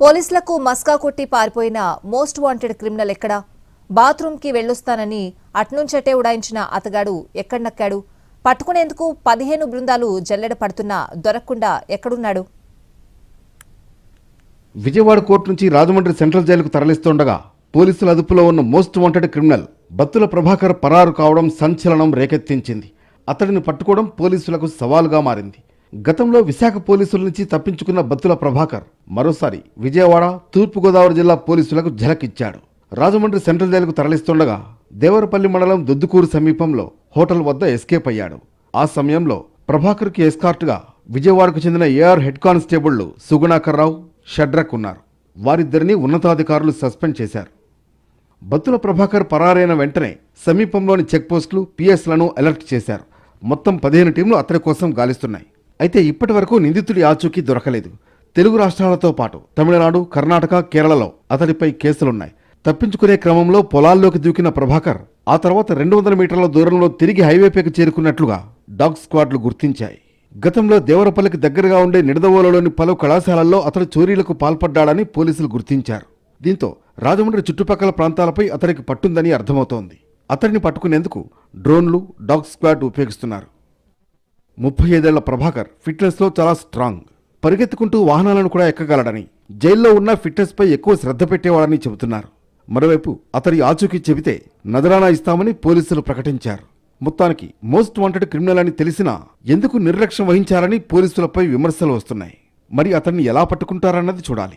పోలీసులకు మస్కా కొట్టి పారిపోయిన మోస్ట్ వాంటెడ్ క్రిమినల్ ఎక్కడా? బాత్రూంకి వెళ్ళొస్తానని అట్నుంచటే ఉడాయించిన అతగాడు ఎక్కడనక్కాడు? పట్టుకునేందుకు పదిహేను బృందాలు జల్లెడ పడుతున్నా దొరకకుండా ఎక్కడున్నాడు? విజయవాడ కోర్టు నుంచి రాజమండ్రి సెంట్రల్ జైలుకు తరలిస్తుండగా పోలీసుల అదుపులో ఉన్న most wanted criminal Battula Prabhakar పరారు కావడం సంచలనం రేకెత్తించింది. అతడిని పట్టుకోవడం పోలీసులకు సవాలుగా మారింది. గతంలో విశాఖ పోలీసుల నుంచి తప్పించుకున్న బత్తుల ప్రభాకర్ మరోసారి విజయవాడ తూర్పుగోదావరి జిల్లా పోలీసులకు ఝలకిచ్చాడు. రాజమండ్రి సెంట్రల్ జైలుకు తరలిస్తుండగా దేవరపల్లి మండలం దొద్దుకూరు సమీపంలో హోటల్ వద్ద ఎస్కేప్ అయ్యాడు. ఆ సమయంలో ప్రభాకర్కి ఎస్కార్ట్గా విజయవాడకు చెందిన ఏఆర్ హెడ్ కానిస్టేబుళ్ళు సుగుణాకర్రావు షడ్రక్ ఉన్నారు. వారిద్దరిని ఉన్నతాధికారులు సస్పెండ్ చేశారు. బత్తుల ప్రభాకర్ పరారైన వెంటనే సమీపంలోని చెక్పోస్టులు పిఎస్లను అలర్ట్ చేశారు. మొత్తం పదిహేను టీంలు అతడి కోసం గాలిస్తున్నాయి. అయితే ఇప్పటి వరకు నిందితుడి ఆచూకీ దొరకలేదు. తెలుగు రాష్ట్రాలతో పాటు తమిళనాడు కర్ణాటక కేరళలో అతడిపై కేసులున్నాయి. తప్పించుకునే క్రమంలో పొలాల్లోకి దూకిన ప్రభాకర్ ఆ తర్వాత రెండు వందల మీటర్ల దూరంలో తిరిగి హైవేపైకి చేరుకున్నట్లుగా డాగ్ స్క్వాడ్లు గుర్తించాయి. గతంలో దేవరపల్లికి దగ్గరగా ఉండే నిడదవోలలోని పలు కళాశాలల్లో అతడు చోరీలకు పాల్పడ్డాడని పోలీసులు గుర్తించారు. దీంతో రాజమండ్రి చుట్టుపక్కల ప్రాంతాలపై అతడికి పట్టుందని అర్థమవుతోంది. అతడిని పట్టుకునేందుకు డ్రోన్లు డాగ్ స్క్వాడ్ ఉపయోగిస్తున్నారు. ముప్పై ఐదేళ్ళ ప్రభాకర్ ఫిట్నెస్లో చాలా స్ట్రాంగ్. పరిగెత్తుకుంటూ వాహనాలను కూడా ఎక్కగలడని జైల్లో ఉన్న ఫిట్నెస్పై ఎక్కువ శ్రద్ధ పెట్టేవాడని చెబుతున్నారు. మరోవైపు అతడి ఆచూకీ చెబితే నజరానా ఇస్తామని పోలీసులు ప్రకటించారు. మొత్తానికి మోస్ట్ వాంటెడ్ క్రిమినల్ అని తెలిసినా ఎందుకు నిర్లక్ష్యం వహించారని పోలీసులపై విమర్శలు వస్తున్నాయి. మరి అతన్ని ఎలా పట్టుకుంటారన్నది చూడాలి.